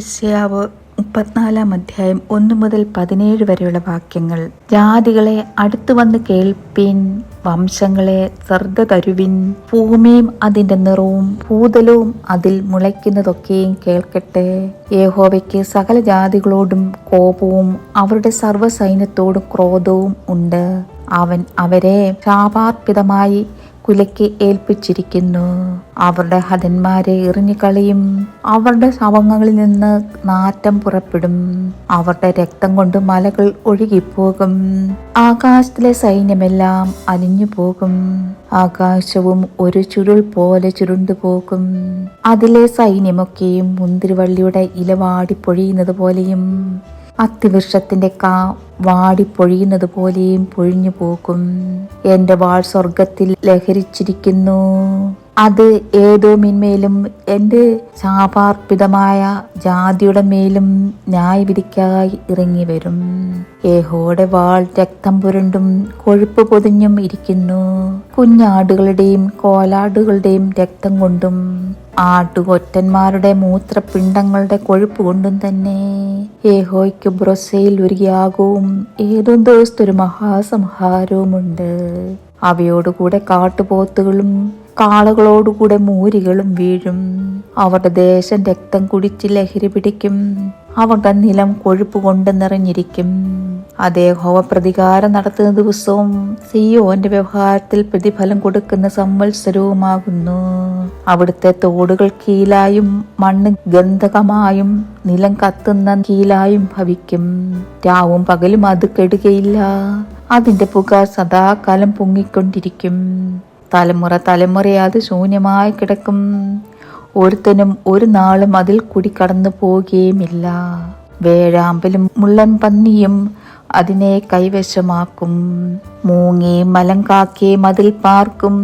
യശയാവ് മുപ്പത്തിനാലാം അധ്യായം ഒന്നു മുതൽ പതിനേഴ് വരെയുള്ള വാക്യങ്ങൾ. ജാതികളെ അടുത്തു വന്ന് കേൾപ്പിൻ വംശങ്ങളെ ശ്രദ്ധ തരുവിൻ ഭൂമിയും അതിന്റെ നിറവും ഭൂതലവും അതിൽ മുളയ്ക്കുന്നതൊക്കെയും കേൾക്കട്ടെ. യഹോവയ്ക്ക് സകല ജാതികളോടും കോപവും അവരുടെ സർവസൈന്യത്തോടും ക്രോധവും ഉണ്ട്. അവൻ അവരെ ശാപാർപ്പിതമായി കുലയ്ക്ക് ഏൽപ്പിച്ചിരിക്കുന്നു. അവരുടെ ഹതന്മാരെ എറിഞ്ഞുകളയും. അവരുടെ ശവങ്ങളിൽ നിന്ന് നാറ്റം പുറപ്പെടും. അവരുടെ രക്തം കൊണ്ട് മലകൾ ഒഴുകിപ്പോകും. ആകാശത്തിലെ സൈന്യമെല്ലാം അലിഞ്ഞു പോകും. ആകാശവും ഒരു ചുരുൾ പോലെ ചുരുണ്ടു പോകും. അതിലെ സൈന്യമൊക്കെയും മുന്തിരിവള്ളിയുടെ ഇലവാടി പൊഴിയുന്നത് പോലെയും അത്തിവൃക്ഷത്തിന്റെ കാ വാടിപ്പൊഴിയുന്നത് പോലെയും പൊഴിഞ്ഞു പോകും. എന്റെ വാൾ സ്വർഗത്തിൽ ലഹരിച്ചിരിക്കുന്നു. അത് ഏതോ മിന്മേലും എന്റെ ശാപാർപ്പിതമായ ജാതിയുടെ മേലും ന്യായവിധിക്കായി ഇറങ്ങി വരും. ഏഹോടെ വാൾ രക്തം പുരണ്ടും കൊഴുപ്പ് പൊതിഞ്ഞും ഇരിക്കുന്നു. കുഞ്ഞാടുകളുടെയും കോലാടുകളുടെയും രക്തം കൊണ്ടും ആട്ടുകൊറ്റന്മാരുടെ മൂത്രപിണ്ഡങ്ങളുടെ കൊഴുപ്പ് കൊണ്ടും തന്നെ. ഏഹോയ്ക്ക് ബ്രൊസയിൽ ഒരു യാഗവും ഏതോ ദിവസത്തൊരു മഹാസംഹാരവുമുണ്ട്. അവയോടുകൂടെ കാട്ടുപോത്തുകളും കാളകളോടുകൂടെ മൂരികളും വീഴും. അവരുടെ ദേശം രക്തം കുടിച്ച് ലഹരി പിടിക്കും. അവരുടെ നിലം കൊഴുപ്പ് കൊണ്ട് നിറഞ്ഞിരിക്കും. അതേ ഹോവ പ്രതികാരം നടത്തുന്ന ദിവസവും സിയോന്റെ വ്യവഹാരത്തിൽ പ്രതിഫലം കൊടുക്കുന്ന സംവത്സരവുമാകുന്നു. അവിടുത്തെ തോടുകൾ കീലായും മണ്ണ് ഗന്ധകമായും നിലം കത്തുന്ന കീലായും ഭവിക്കും. രാവും പകലും അത് കെടുകയില്ല. അതിന്റെ പുക സദാകാലം പൊങ്ങിക്കൊണ്ടിരിക്കും. തലമുറ തലമുറയാത് ശൂന്യമായി കിടക്കും. ഒരുത്തനും ഒരു നാളും അതിൽ കൂടി കടന്നു പോവുകയുമില്ല വേഴാമ്പലും മുള്ളൻ പന്നിയും അതിനെ കൈവശമാക്കും. മൂങ്ങയും മലങ്കാക്കയും അതിൽ പാർക്കും.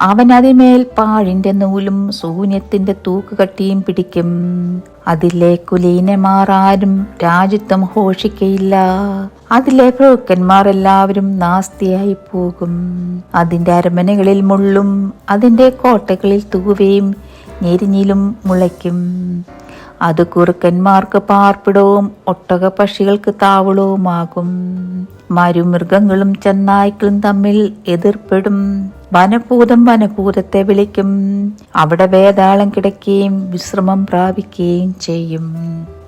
അവൻ അതിമേൽ പാഴിന്റെ നൂലും ശൂന്യത്തിന്റെ തൂക്കുകട്ടിയും പിടിക്കും. അതിലെ കുലീനമാർ ആരും രാജ്യത്വം ഘോഷിക്കയില്ല. അതിലെ പ്രഭുക്കന്മാർ എല്ലാവരും നാസ്തിയായി പോകും. അതിന്റെ അരമനകളിൽ മുള്ളും അതിന്റെ കോട്ടകളിൽ തൂവയും ഞെരിഞ്ഞിലും മുളയ്ക്കും. അത് കുറുക്കന്മാർക്ക് പാർപ്പിടവും ഒട്ടക പക്ഷികൾക്ക് താവളവുമാകും. മരുമൃഗങ്ങളും ചെന്നായ്ക്കളും തമ്മിൽ എതിർപ്പെടും. വനഭൂതം വനഭൂതത്തെ വിളിക്കും. അവിടെ വേതാളം കിടക്കുകയും വിശ്രമം പ്രാപിക്കുകയും ചെയ്യും.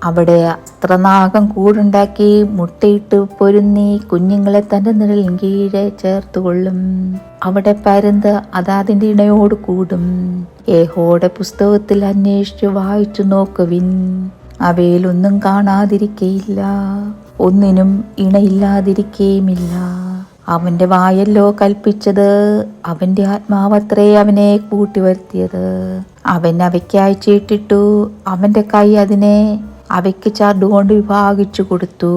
അവിടെ അസ്ത്രനാഗം കൂടുണ്ടാക്കി മുട്ടയിട്ട് പൊരുന്നി കുഞ്ഞുങ്ങളെ തന്റെ നിഴലിൻ കീഴെ ചേർത്തുകൊള്ളും. അവിടെ പരുന്ത് അതാതിന്റെ ഇണയോട് കൂടും. ഏഹോടെ പുസ്തകത്തിൽ അന്വേഷിച്ച് വായിച്ചു നോക്കുവിൻ. അവയിലൊന്നും കാണാതിരിക്കയില്ല. ഒന്നിനും ഇണയില്ലാതിരിക്കുകയുമില്ല അവന്റെ വായല്ലോ കൽപ്പിച്ചത് അവന്റെ ആത്മാവത്രേ അവനെ കൂട്ടി വരുത്തിയത് അവൻ അവയ്ക്കായി ചീട്ടിട്ടു അവന്റെ കൈ അതിനെ അവയ്ക്ക് ചാർഡുകൊണ്ട് വിഭാഗിച്ചു കൊടുത്തു.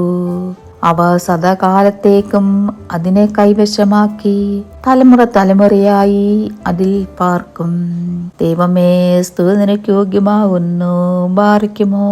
അവ സദാകാലത്തേക്കും അതിനെ കൈവശമാക്കി തലമുറ തലമുറയായി അതിൽ പാർക്കും. ദൈവമേ സ്തുതി നിനക്ക് യോഗ്യമാകുന്നു ബാറിക്കുമോ